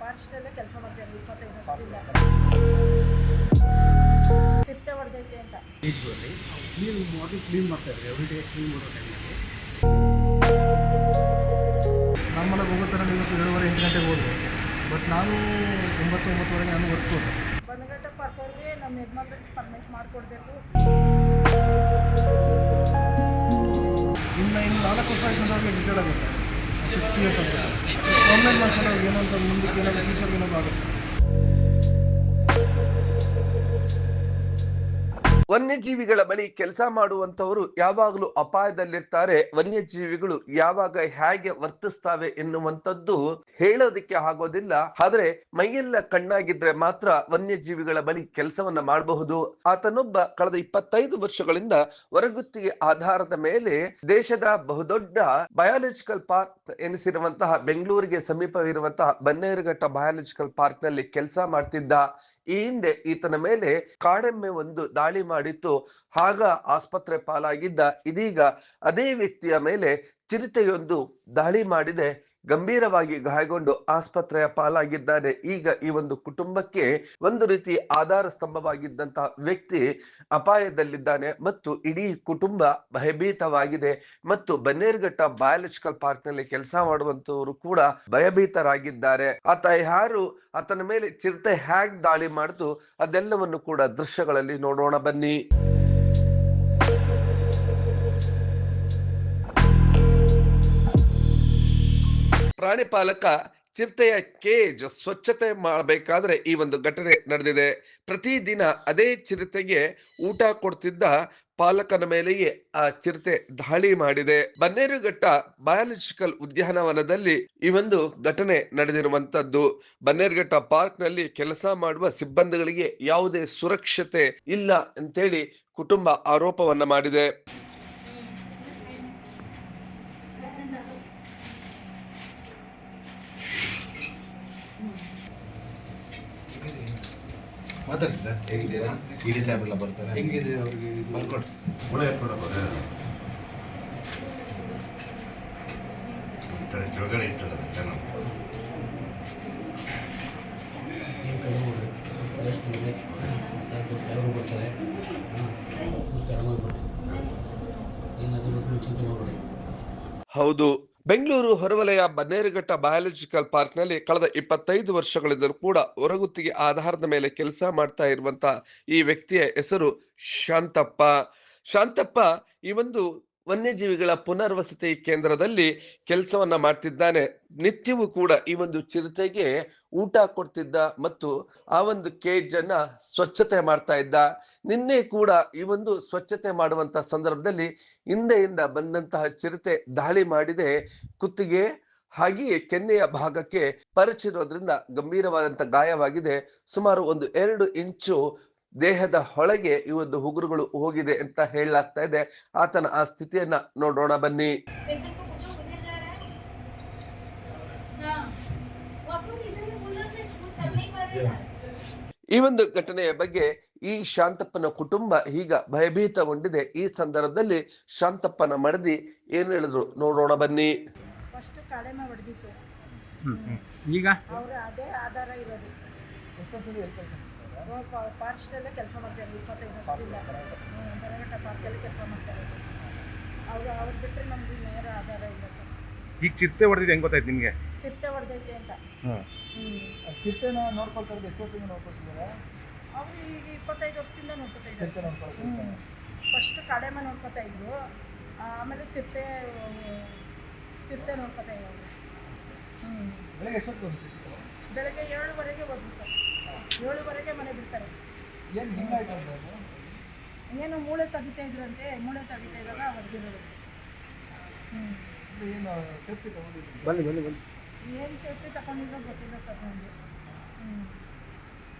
ಫಾರೆಸ್ಟಲ್ಲೇ ಕೆಲಸ ಮಾಡ್ತೀನಿ ಇಪ್ಪತ್ತೈದು ವರ್ಷದಿಂದ. ಚಿಟ್ಟೆ ಹೊಡೆದೈತೆ ಅಂತ. ಬೀಚ್ಗಳಲ್ಲಿ ಕ್ಲೀನ್ ವಾಟರ್ ಕ್ಲೀನ್ ಮಾಡ್ತಾ ಇದ್ದಾರೆ ಎವ್ರಿ ಡೇ ಕ್ಲೀನ್ ಮಾಡೋ ಟೈಮಲ್ಲಿ ನಮ್ಮ ಮನೆಗೆ ಹೋಗೋ ಥರ ಇವತ್ತು ಏಳುವರೆ ಎಂಟು ಗಂಟೆಗೆ ಹೋದ್ರು. ಬಟ್ ನಾನು ಒಂಬತ್ತು ಒಂಬತ್ತುವರೆಗೆ ನಾನು ವರ್ಕ್ ಹೋದೆ. ಗಂಟೆ ಪಾರ್ಕವ್ರಿಗೆ ನಮ್ಮ ಯಜಮಾನ್ರಿಗೆ ಪರ್ಮಿಟ್ ಮಾಡಿಕೊಡ್ಬೇಕು. ಇನ್ನು ಇನ್ನು ನಾಲ್ಕು ವರ್ಷ ಆಯ್ತು ಅವ್ರಿಗೆ ರಿಟೈರ್ಡ್ ಆಗುತ್ತೆ. ಸಿಕ್ಸ್ಟಿ ಇಯರ್ಸ್ ಆಗುತ್ತೆ ಗೌರ್ಮೆಂಟ್ ಮಾಡ್ಕೊಂಡವ್ರಿಗೆ ಏನಂತ ಮುಂದಕ್ಕೆ ಏನಾದರೂ ಫ್ಯೂಚರ್ಗೆ ಏನಾದರೂ ಆಗುತ್ತೆ? ವನ್ಯಜೀವಿಗಳ ಬಳಿ ಕೆಲಸ ಮಾಡುವಂತವರು ಯಾವಾಗಲೂ ಅಪಾಯದಲ್ಲಿರ್ತಾರೆ. ವನ್ಯಜೀವಿಗಳು ಯಾವಾಗ ಹೇಗೆ ವರ್ತಿಸ್ತಾವೆ ಎನ್ನುವಂಥದ್ದು ಹೇಳೋದಕ್ಕೆ ಆಗೋದಿಲ್ಲ. ಆದ್ರೆ ಮೈಯೆಲ್ಲ ಕಣ್ಣಾಗಿದ್ರೆ ಮಾತ್ರ ವನ್ಯಜೀವಿಗಳ ಬಳಿ ಕೆಲಸವನ್ನ ಮಾಡಬಹುದು. ಆತನೊಬ್ಬ ಕಳೆದ ಇಪ್ಪತ್ತೈದು ವರ್ಷಗಳಿಂದ ಹೊರಗುತ್ತಿಗೆ ಆಧಾರದ ಮೇಲೆ ದೇಶದ ಬಹುದೊಡ್ಡ ಬಯಾಲಜಿಕಲ್ ಪಾರ್ಕ್ ಎನಿಸಿರುವಂತಹ ಬೆಂಗಳೂರಿಗೆ ಸಮೀಪವಿರುವಂತಹ ಬನ್ನೇರುಘಟ್ಟ ಬಯಾಲಜಿಕಲ್ ಪಾರ್ಕ್ನಲ್ಲಿ ಕೆಲಸ ಮಾಡ್ತಿದ್ದ. ಈ ಹಿಂದೆ ಈತನ ಮೇಲೆ ಕಾಡೆಮ್ಮೆ ಒಂದು ದಾಳಿ ಮಾಡಿತ್ತು. ಆಗ ಆಸ್ಪತ್ರೆ ಪಾಲಾಗಿದ್ದ ಇದೀಗ ಅದೇ ವ್ಯಕ್ತಿಯ ಮೇಲೆ ಚಿರತೆಯೊಂದು ದಾಳಿ ಮಾಡಿದೆ. ಗಂಭೀರವಾಗಿ ಗಾಯಗೊಂಡು ಆಸ್ಪತ್ರೆಯ ಪಾಲಾಗಿದ್ದಾನೆ. ಈಗ ಈ ಒಂದು ಕುಟುಂಬಕ್ಕೆ ಒಂದು ರೀತಿ ಆಧಾರ ಸ್ತಂಭವಾಗಿದ್ದಂತಹ ವ್ಯಕ್ತಿ ಅಪಾಯದಲ್ಲಿದ್ದಾನೆ ಮತ್ತು ಇಡೀ ಕುಟುಂಬ ಭಯಭೀತವಾಗಿದೆ. ಮತ್ತು ಬನ್ನೇರುಘಟ್ಟ ಬಯಾಲಜಿಕಲ್ ಪಾರ್ಕ್ನಲ್ಲಿ ಕೆಲಸ ಮಾಡುವಂತವರು ಕೂಡ ಭಯಭೀತರಾಗಿದ್ದಾರೆ. ಆತ ಯಾರು? ಆತನ ಮೇಲೆ ಚಿರತೆ ಹ್ಯಾಗ್ ದಾಳಿ ಮಾಡಿತು ಅದೆಲ್ಲವನ್ನು ಕೂಡ ದೃಶ್ಯಗಳಲ್ಲಿ ನೋಡೋಣ ಬನ್ನಿ. ಪ್ರಾಣಿ ಪಾಲಕ ಚಿರತೆಯ ಕೇಜ್ ಸ್ವಚ್ಛತೆ ಮಾಡಬೇಕಾದ್ರೆ ಈ ಒಂದು ಘಟನೆ ನಡೆದಿದೆ. ಪ್ರತಿದಿನ ಅದೇ ಚಿರತೆಗೆ ಊಟ ಕೊಡ್ತಿದ್ದ ಪಾಲಕನ ಮೇಲೆಯೇ ಆ ಚಿರತೆ ದಾಳಿ ಮಾಡಿದೆ. ಬನ್ನೇರುಘಟ್ಟ ಬಯಾಲಜಿಕಲ್ ಉದ್ಯಾನವನದಲ್ಲಿ ಈ ಒಂದು ಘಟನೆ ನಡೆದಿರುವಂತದ್ದು. ಬನ್ನೇರುಘಟ್ಟ ಪಾರ್ಕ್ನಲ್ಲಿ ಕೆಲಸ ಮಾಡುವ ಸಿಬ್ಬಂದಿಗಳಿಗೆ ಯಾವುದೇ ಸುರಕ್ಷತೆ ಇಲ್ಲ ಅಂತೇಳಿ ಕುಟುಂಬ ಆರೋಪವನ್ನ ಮಾಡಿದೆ. ಮಾತಾಡಿ ಸರ್ ಹೇಗಿದ್ದೀರಾ ಇಡಿ ಸಾಹೇಬ್ರೆಲ್ಲ ಬರ್ತಾರೆ ಹೆಂಗಿದೆ ಅವ್ರಿಗೆ ಇದು? ಮಲ್ಕೊಡ್ರಿ ಕೆಳಗಡೆ ಇರ್ತದೆ ಮಾಡ್ರಿ ಎಷ್ಟು ಮಂದಿ ಸಾಕು ಸಾವಿರ ಬರ್ತಾರೆ. ಆರಾಮಾಗಿ ಏನಾದರೂ ಚಿಂತೆ ಮಾಡಬೇಡಿ. ಹೌದು ಬೆಂಗಳೂರು ಹೊರವಲಯ ಬನ್ನೇರುಘಟ್ಟ ಬಯಾಲಜಿಕಲ್ ಪಾರ್ಕ್ನಲ್ಲಿ ಕಳೆದ ಇಪ್ಪತ್ತೈದು ವರ್ಷಗಳಿಂದಲೂ ಕೂಡ ಹೊರಗುತ್ತಿಗೆ ಆಧಾರದ ಮೇಲೆ ಕೆಲಸ ಮಾಡ್ತಾ ಇರುವಂತ ಈ ವ್ಯಕ್ತಿಯ ಹೆಸರು ಶಾಂತಪ್ಪ. ಶಾಂತಪ್ಪ, ಈ ಒಂದು ವನ್ಯಜೀವಿಗಳ ಪುನರ್ವಸತಿ ಕೇಂದ್ರದಲ್ಲಿ ಕೆಲಸವನ್ನ ಮಾಡ್ತಿದ್ದಾನೆ. ನಿತ್ಯವೂ ಕೂಡ ಈ ಒಂದು ಚಿರತೆಗೆ ಊಟ ಕೊಡ್ತಿದ್ದ ಮತ್ತು ಆ ಒಂದು ಕೇಜ್ ಅನ್ನ ಸ್ವಚ್ಛತೆ ಮಾಡ್ತಾ ಇದ್ದ. ನಿನ್ನೆ ಕೂಡ ಈ ಒಂದು ಸ್ವಚ್ಛತೆ ಮಾಡುವಂತ ಸಂದರ್ಭದಲ್ಲಿ ಹಿಂದೆಯಿಂದ ಬಂದಂತಹ ಚಿರತೆ ದಾಳಿ ಮಾಡಿದೆ. ಕುತ್ತಿಗೆ ಹಾಗೆಯೇ ಕೆನ್ನೆಯ ಭಾಗಕ್ಕೆ ಪರಚಿರೋದ್ರಿಂದ ಗಂಭೀರವಾದಂತ ಗಾಯವಾಗಿದೆ. ಸುಮಾರು ಒಂದು ಎರಡು ಇಂಚು ದೇಹದ ಹೊಳಗೆ ಒಂದು ಉಗುರುಗಳು ಹೋಗಿದೆ ಅಂತ ಹೇಳಲಾಗ್ತಾ ಇದೆ. ಆತನ ಆ ಸ್ಥಿತಿಯನ್ನ ನೋಡೋಣ ಬನ್ನಿ. ಈ ಒಂದು ಘಟನೆಯ ಬಗ್ಗೆ ಈ ಶಾಂತಪ್ಪನ ಕುಟುಂಬ ಈಗ ಭಯಭೀತಗೊಂಡಿದೆ. ಈ ಸಂದರ್ಭದಲ್ಲಿ ಶಾಂತಪ್ಪನ ಮಡದಿ ಏನ್ ಹೇಳಿದ್ರು ನೋಡೋಣ ಬನ್ನಿ. ಈಗ? ಅದೇ ಆಧಾರ ಇರೋದು. ಫಾರೆಸ್ಟಲ್ಲೇ ಕೆಲಸ ಮಾಡ್ತಾರೆ ಇಪ್ಪತ್ತೈದು ವರ್ಷದಿಂದ. ಹ್ಮ್, ಬಂದಗಟ್ಟ ಪಾರ್ಕಲ್ಲಿ ಕೆಲಸ ಮಾಡ್ತಾರೆ ಅವರು ಅವ್ರು ಬಿಟ್ಟರೆ ನಮ್ಗೆ ನೇರ ಆಧಾರ ಇಲ್ಲ ಸರ್. ಈಗ ಚಿತ್ತೆ ಹೊಡೆದಿದೆ ಹೆಂಗ್ ಗೊತ್ತಾಯ್ತು ನಿಮಗೆ? ಚಿತ್ತೆ ಹೊಡೆದೈತೆ ಅಂತ. ಚಿತ್ತೆನ ನೋಡ್ಕೊಳ್ತಾರೆ ಎಷ್ಟು ವರ್ಷದಿಂದ ನೋಡ್ಕೊಳ್ತಿದ್ದಾರೆ. ಅವ್ರು ಈಗ ಇಪ್ಪತ್ತೈದು ವರ್ಷದಿಂದ ನೋಡ್ಕೊತಾ ಇದ್ದಾರೆ. ಫಸ್ಟ್ ಕಾಡೆಮ್ಮ ನೋಡ್ಕೊತಾ ಇದ್ರು ಆಮೇಲೆ ಚಿತ್ತೆ ಚಿತ್ತೆ ನೋಡ್ಕೊತಾ ಇದ್ದಾರೆ. ಹ್ಞೂ ಬೆಳಗ್ಗೆ ಎಷ್ಟೊತ್ತು? ಬೆಳಗ್ಗೆ ಏಳುವರೆಗೆ ಹೋದ್ವಿ ಸರ್. ಏಳುವರೆಗೆ ಮನೆ ಬಿಡ್ತಾರೆ. ಏನು ಹಿಂಗಾಯ್ತು ಏನು ಮೂಳೆ ತೆಗಿತಾ ಇದ್ರಂತೆ ಮೂಳೆ ತೆಗಿತಾ ಇದ್ದಾಗ ಹೊರಗಿರೋದು ಇದು ಏನು ಸೇಫ್ಟಿ ತಗೊಂಡಿದ್ರು ಬನ್ನಿ ಬನ್ನಿ ಬನ್ನಿ. ಏನು ಸೇಫ್ಟಿ ತಗೊಂಡಿದ್ರು ಗೊತ್ತಿಲ್ಲ ಸರ್ ನನಗೆ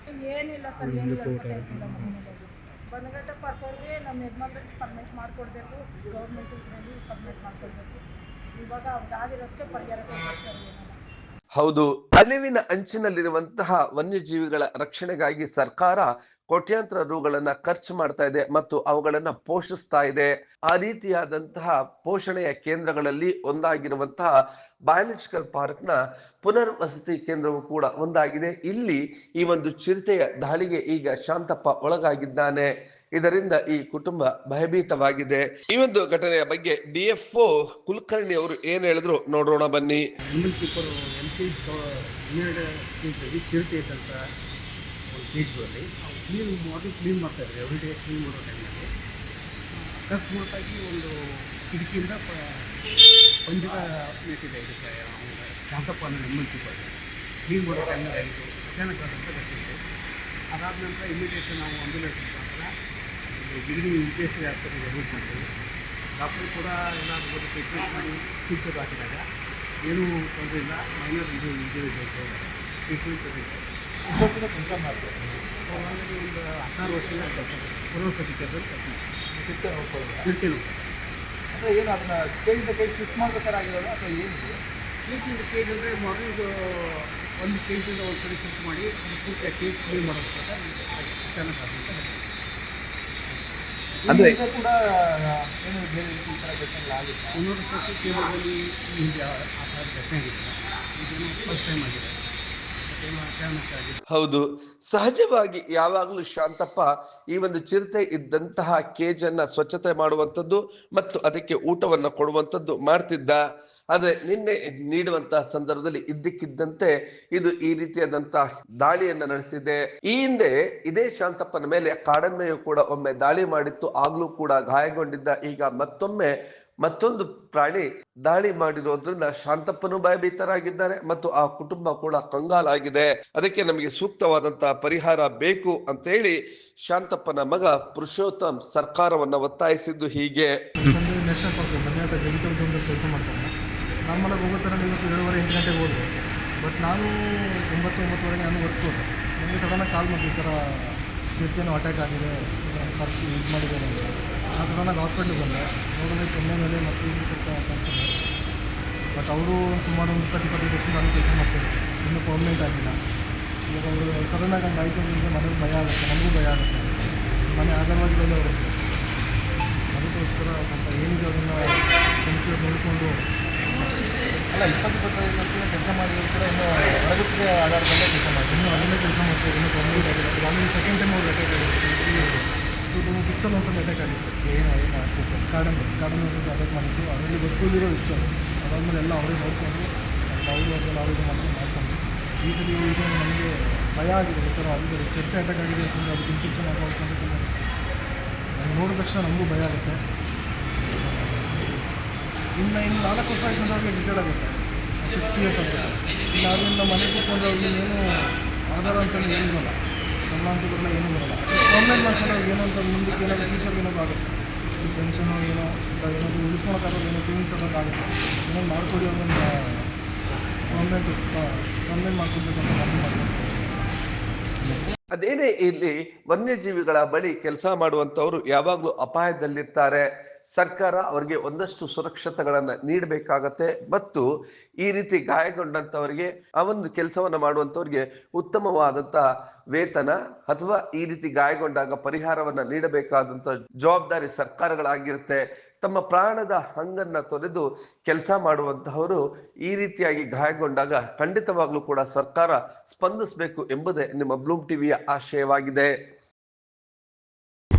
ಹ್ಞೂ ಏನಿಲ್ಲ ಸರ್ ಏನಿಲ್ಲ ಬಂದಗಟ್ಟ ಪಾರ್ಕವ್ರಿಗೆ ನಮ್ಮ ಯಜಮಾನ್ರಿಗೆ ಪರ್ಮಿಟ್ ಮಾಡಿಕೊಡ್ಬೇಕು ಗೌರ್ಮೆಂಟ್ ಇದರಲ್ಲಿ ಪರ್ಮಿಟ್ ಮಾಡಿಕೊಡ್ಬೇಕು. ಇವಾಗ ಅವ್ರಿಗೆ ಆಗಿರೋದಕ್ಕೆ ಪರಿಹಾರ ಕೊಡ್ಬೇಕು ಸರ್ ಹೌದು ಅಳಿವಿನ ಅಂಚಿನಲ್ಲಿರುವಂತಹ ವನ್ಯಜೀವಿಗಳ ರಕ್ಷಣೆಗಾಗಿ ಸರ್ಕಾರ ಕೋಟ್ಯಾಂತರ ರೂಗಳನ್ನ ಖರ್ಚು ಮಾಡ್ತಾ ಇದೆ ಮತ್ತು ಅವುಗಳನ್ನ ಪೋಷಿಸ್ತಾ ಇದೆ. ಆ ರೀತಿಯಾದಂತಹ ಪೋಷಣೆಯ ಕೇಂದ್ರಗಳಲ್ಲಿ ಒಂದಾಗಿರುವಂತಹ ಬಯಾಲಜಿಕಲ್ ಪಾರ್ಕ್ನ ಪುನರ್ವಸತಿ ಕೇಂದ್ರವು ಕೂಡ ಒಂದಾಗಿದೆ. ಇಲ್ಲಿ ಈ ಒಂದು ಚಿರತೆಯ ದಾಳಿಗೆ ಈಗ ಶಾಂತಪ್ಪ ಒಳಗಾಗಿದ್ದಾನೆ. ಇದರಿಂದ ಈ ಕುಟುಂಬ ಭಯಭೀತವಾಗಿದೆ. ಈ ಒಂದು ಘಟನೆಯ ಬಗ್ಗೆ ಡಿಎಫ್ಒ ಕುಲಕರ್ಣಿ ಅವರು ಏನ್ ಹೇಳಿದ್ರು ನೋಡೋಣ ಬನ್ನಿ. ಹನ್ನೆರಡು ಕೇಜ್ದಲ್ಲಿ ಚಿರತೆ ಇದ್ದಂಥ ಒಂದು ಕೇಜ್ಗಳಲ್ಲಿ ಕ್ಲೀನ್ ಮಾಡಿ ಕ್ಲೀನ್ ಮಾಡ್ತಾಯಿದ್ರು ಎವ್ರಿ ಡೇ ಕ್ಲೀನ್ ಮಾಡೋ ಟೈಮಲ್ಲಿ. ಅಕಸ್ಮಾತಾಗಿ ಒಂದು ಕಿಟಕಿಯಿಂದ ಪ- ಪಂಜರ ನೆಟ್ಟಿದೆ ಇದಕ್ಕೆ ಶಾಂತಪ್ಪ ಕೀಪರ್ ಕ್ಲೀನ್ ಮಾಡೋ ಟೈಮಲ್ಲಿ ಆಯಿತು ಅಚಾನಕ್ ಆದಂಥ ಗೊತ್ತಿತ್ತು ಅದಾದ ನಂತರ ಇಮಿಡಿಯೇಟ್ ನಾವು ಆಂಬ್ಯುಲೆನ್ಸ್ ಮುಖಾಂತರ ಗಿರಿಡಿ ಯು ಪಿ ಎಸ್ ಆಸ್ಪತ್ರೆಗೆ ಅಡ್ಮಿಟ್ ಮಾಡ್ತೀವಿ ಡಾಕ್ಟ್ರು ಕೂಡ ಏನಾದರೂ ಟ್ರೀಟ್ಮೆಂಟ್ ಮಾಡಿ ಸ್ಟಿಚರ್ ಹಾಕಿದಾಗ ಏನೂ ತೊಂದರೆ ಇಲ್ಲ. ಮೈನರ್ ಇದು ಇಂಜುರಿ ಬೇಕು ಟ್ರೀಟ್ಮೆಂಟ್ ಜೊತೆಗೆ ಕೂಡ ಕೆಲಸ ಮಾಡ್ತಾರೆ ಆಲ್ರೆಡಿ ಒಂದು ಹದಿನಾರು ವರ್ಷದಿಂದ ಕೆಲಸ ಕೊರೋನಾ ಕೇಂದ್ರದಲ್ಲಿ ಕೆಲಸ ಮಾಡ್ತಾರೆ ತಿರ್ತೀನಿ ಅಂದರೆ ಏನು ಅದನ್ನ ಕೇಳಿದ ಕೈ ಶಿಫ್ಟ್ ಮಾಡ್ಬೇಕಾಗಿರೋದು ಅಥವಾ ಏನು ಕ್ಲೀನಿಂಗ್ ಕೇಜ್ ಅಂದರೆ ಮಾರ್ನಿಂಗ್ ಒಂದು ಕೇಜಿಂದ ಒಂದು ಕಡೆ ಶಿಫ್ಟ್ ಮಾಡಿ ಪೂರ್ತಿ ಕೇಜ್ ಕ್ಲೀನ್ ಮಾಡೋದು ಚೆನ್ನಾಗಿ ಆದಂತ ಅಂದ್ರೆ- ಕೂಡ ಏನು ಬೇರೆ ರೀತಿ ಈ ಥರ ಘಟನೆಗಳು ಆಗಿಲ್ಲ. ಒಂದೊಂದು ಸರ್ತಿ ಕೇರಳದಲ್ಲಿ ಈ ಹಿಂದೆ ಆ ಆ ಥರ ಘಟನೆ ಆಗಿಲ್ಲ ಇದೇನು ಫಸ್ಟ್ ಟೈಮ್ ಆಗಿದೆ. ಏನೋ ಅಚಾನಕ್ ಆಗಿದೆ. ಹೌದು. ಸಹಜವಾಗಿ ಯಾವಾಗಲೂ ಶಾಂತಪ್ಪ ಈ ಒಂದು ಚಿರತೆ ಇದ್ದಂತಹ ಕೇಜನ್ನ ಸ್ವಚ್ಛತೆ ಮಾಡುವಂಥದ್ದು ಮತ್ತು ಅದಕ್ಕೆ ಊಟವನ್ನ ಕೊಡುವಂಥದ್ದು ಮಾಡ್ತಿದ್ದ. ಆದ್ರೆ ನಿನ್ನೆ ನೀಡುವಂತಹ ಸಂದರ್ಭದಲ್ಲಿ ಇದ್ದಕ್ಕಿದ್ದಂತೆ ಇದು ಈ ರೀತಿಯಾದಂತಹ ದಾಳಿಯನ್ನ ನಡೆಸಿದೆ. ಈ ಹಿಂದೆ ಇದೇ ಶಾಂತಪ್ಪನ ಮೇಲೆ ಕಾಡಮ್ಮೆಯು ಕೂಡ ಒಮ್ಮೆ ದಾಳಿ ಮಾಡಿತ್ತು. ಆಗ್ಲೂ ಕೂಡ ಗಾಯಗೊಂಡಿದ್ದ ಈಗ ಮತ್ತೊಮ್ಮೆ ಮತ್ತೊಂದು ಪ್ರಾಣಿ ದಾಳಿ ಮಾಡಿರೋದ್ರಿಂದ ಶಾಂತಪ್ಪನು ಭಯಭೀತರಾಗಿದ್ದಾರೆ ಮತ್ತು ಆ ಕುಟುಂಬ ಕೂಡ ಕಂಗಾಲಾಗಿದೆ. ಅದಕ್ಕೆ ನಮಗೆ ಸೂಕ್ತವಾದಂತಹ ಪರಿಹಾರ ಬೇಕು ಅಂತ ಹೇಳಿ ಶಾಂತಪ್ಪನ ಮಗ ಪುರುಷೋತ್ತಮ್ ಸರ್ಕಾರವನ್ನ ಒತ್ತಾಯಿಸಿದ್ದು ಹೀಗೆ. ಕೆಲಸ ಮಾಡ್ತಾನೆ ನಾರ್ಮಲಾಗಿ ಹೋಗೋ ಥರ ಇವತ್ತು ಏಳುವರೆ, ಎಂಟು ಗಂಟೆಗೆ ಹೋದ್ರು. ಬಟ್ ನಾನು ಒಂಬತ್ತು, ಒಂಬತ್ತುವರೆಗೆ ನಾನು ವರ್ಕ್ ಹೋದೆ. ನನಗೆ ಸಡನ್ನಾಗಿ ಕಾಲ್ ಮಾಡಿ ಈ ಥರ ಕೀರ್ತಿಯನ್ನು ಅಟ್ಯಾಕ್ ಆಗಿದೆ ಖರ್ಚು ಇದು ಮಾಡಿದೆ ನನಗೆ ನಾನು ಸಡನ್ನಾಗಿ ಹಾಸ್ಪಿಟ್ಲಿಗೆ ಬಂದೆ. ನೋಡಿದ್ರೆ ಕೆನ್ನೆ ಮೇಲೆ ಮತ್ತು ಸ್ವಲ್ಪ ಕಾಣ್ತಾರೆ ಬಟ್ ಅವರು ಸುಮಾರು ಒಂದು ಇಪ್ಪತ್ತು, ಇಪ್ಪತ್ತೈದು ವರ್ಷದಿಂದ ನಾನು ಕೆಲಸ ಮಾಡ್ತಾರೆ ಇನ್ನೂ ಪರ್ಮನೆಂಟ್ ಆಗಿಲ್ಲ. ಇವಾಗ ಅವರು ಸಡನ್ನಾಗಿ ಹಂಗೆ ಆಯಿತು ಅಂದರೆ ಮನೆಗೆ ಭಯ ಆಗುತ್ತೆ, ನಮಗೂ ಭಯ ಆಗುತ್ತೆ. ಮನೆ ಆಧಾರವಾಗಿರೋದೇ ಅವರು ಅದಕ್ಕೋಸ್ಕರ ಸ್ವಲ್ಪ ಏನಿದೆ ಅದನ್ನು ಸಂಖ್ಯೆ ನೋಡಿಕೊಂಡು ಅಲ್ಲ ಇಪ್ಪತ್ತು ಇಪ್ಪತ್ತೈದು ಕೆಲಸ ಮಾಡಿದ್ರು ಕೂಡ ಇನ್ನೂ ಹೊರಗುತ್ತಿಗೆ ಆಧಾರದಲ್ಲೇ ಕೆಲಸ ಮಾಡಿ ಇನ್ನು ಅದನ್ನೇ ಕೆಲಸ ಮಾಡ್ತಾರೆ. ಇನ್ನೂ ಕಮ್ಮಿ ಆಗಿರುತ್ತೆ ಆಮೇಲೆ ಸೆಕೆಂಡ್ ಟೈಮ್ ಅವ್ರು ಅಟ್ಯಾಕ್ ಆಗಿರುತ್ತೆ ಟೂ ತೌಸಂಡ್ ಸಿಕ್ಸಲ್ಲಿ ಒಂದ್ಸಲ ಅಟ್ಯಾಕ್ ಆಗಿತ್ತು. ಏನು ಏನು ಆಗ್ತಿತ್ತು. ಕಾಡನ್ನು ಕಾಡನ್ನು ಒಂದ್ಸಲ ಅಟ್ಯಾಕ್ ಮಾಡಿದ್ದು ಅದರಲ್ಲಿ ಬದುಕೋದಿರೋ ಹೆಚ್ಚು ಅದು ಅದಾದಮೇಲೆ ಎಲ್ಲ ಅವರೇ ನೋಡಿಕೊಂಡು ಅವರು ಅದೆಲ್ಲ ಅವರಿಗೆ ಮಾಡಿ ಮಾಡ್ಕೊಂಡು. ಈ ಸಲ ಇದು ನಮಗೆ ಭಯ ಆಗಿದೆ. ಈ ಥರ ಅದು ಬೇರೆ ಚರ್ಚೆ ಅಟ್ಯಾಕ್ ಆಗಿದೆ ಅಂತಂದರೆ ಅದಕ್ಕೆ ಇನ್ಫೆಕ್ಷನ್ ಆಗೋದು ನನಗೆ ನೋಡಿದ ತಕ್ಷಣ ನಮಗೂ ಭಯ ಆಗುತ್ತೆ. ಇನ್ನು ಇನ್ನು ನಾಲ್ಕು ವರ್ಷ ಆಯ್ತು ಅಂದ್ರೆ ರಿಟೈರ್ಡ್ ಆಗುತ್ತೆ. ಸಿಕ್ಸ್ಟಿ ಇಯರ್ಸ್ ಆಗುತ್ತೆ. ಇನ್ನು ಅದರಿಂದ ಮನೆ ಕೂತ್ಕೊಂಡ್ರೆ ಅವ್ರಿಗೆ ಏನು ಆಧಾರ ಅಂತಲೂ ಏನು ಬರಲ್ಲ ಸಂಬಳ ಅಂತ ಬರಲ್ಲ ಏನೂ ಬರಲ್ಲ ಗೌರ್ಮೆಂಟ್ ಮಾಡ್ಕೊಂಡು ಅವ್ರಿಗೆ ಏನೋ ಅಂತ ಮುಂದಕ್ಕೆ ಏನಾದ್ರು ಫ್ಯೂಚರ್ಗೆ ಏನಾದ್ರು ಆಗುತ್ತೆ. ಪೆನ್ಷನು ಏನೋ ಏನಾದರೂ ಉಳಿಸ್ಕೊಳಕ್ಕಾಗೋದು ಏನೋ ಸೇವಿಂಗ್ಸ್ ಅನ್ನೋದು ಆಗುತ್ತೆ. ಏನೋ ಮಾಡ್ಕೊಡಿ ಅವ್ರನ್ನ. ಗೌರ್ಮೆಂಟ್ ಗೌರ್ಮೆಂಟ್ ಮಾಡ್ಕೊಡ್ಬೇಕು ಅಂತ ನಾನು ಅದೇನೇ ಇಲ್ಲಿ ವನ್ಯಜೀವಿಗಳ ಬಳಿ ಕೆಲಸ ಮಾಡುವಂಥವ್ರು ಯಾವಾಗಲೂ ಅಪಾಯದಲ್ಲಿರ್ತಾರೆ. ಸರ್ಕಾರ ಅವರಿಗೆ ಒಂದಷ್ಟು ಸುರಕ್ಷತೆಗಳನ್ನು ನೀಡಬೇಕಾಗತ್ತೆ. ಮತ್ತು ಈ ರೀತಿ ಗಾಯಗೊಂಡಂತವರಿಗೆ ಆ ಒಂದು ಕೆಲಸವನ್ನು ಮಾಡುವಂಥವ್ರಿಗೆ ಉತ್ತಮವಾದಂತ ವೇತನ ಅಥವಾ ಈ ರೀತಿ ಗಾಯಗೊಂಡಾಗ ಪರಿಹಾರವನ್ನ ನೀಡಬೇಕಾದಂತ ಜವಾಬ್ದಾರಿ ಸರ್ಕಾರಗಳಾಗಿರುತ್ತೆ. ತಮ್ಮ ಪ್ರಾಣದ ಹಂಗನ್ನ ತೊರೆದು ಕೆಲಸ ಮಾಡುವಂತಹವರು ಈ ರೀತಿಯಾಗಿ ಗಾಯಗೊಂಡಾಗ ಖಂಡಿತವಾಗ್ಲೂ ಕೂಡ ಸರ್ಕಾರ ಸ್ಪಂದಿಸಬೇಕು ಎಂಬುದೇ ನಿಮ್ಮ ಬ್ಲೂಮ್ ಟಿವಿಯ ಆಶಯವಾಗಿದೆ.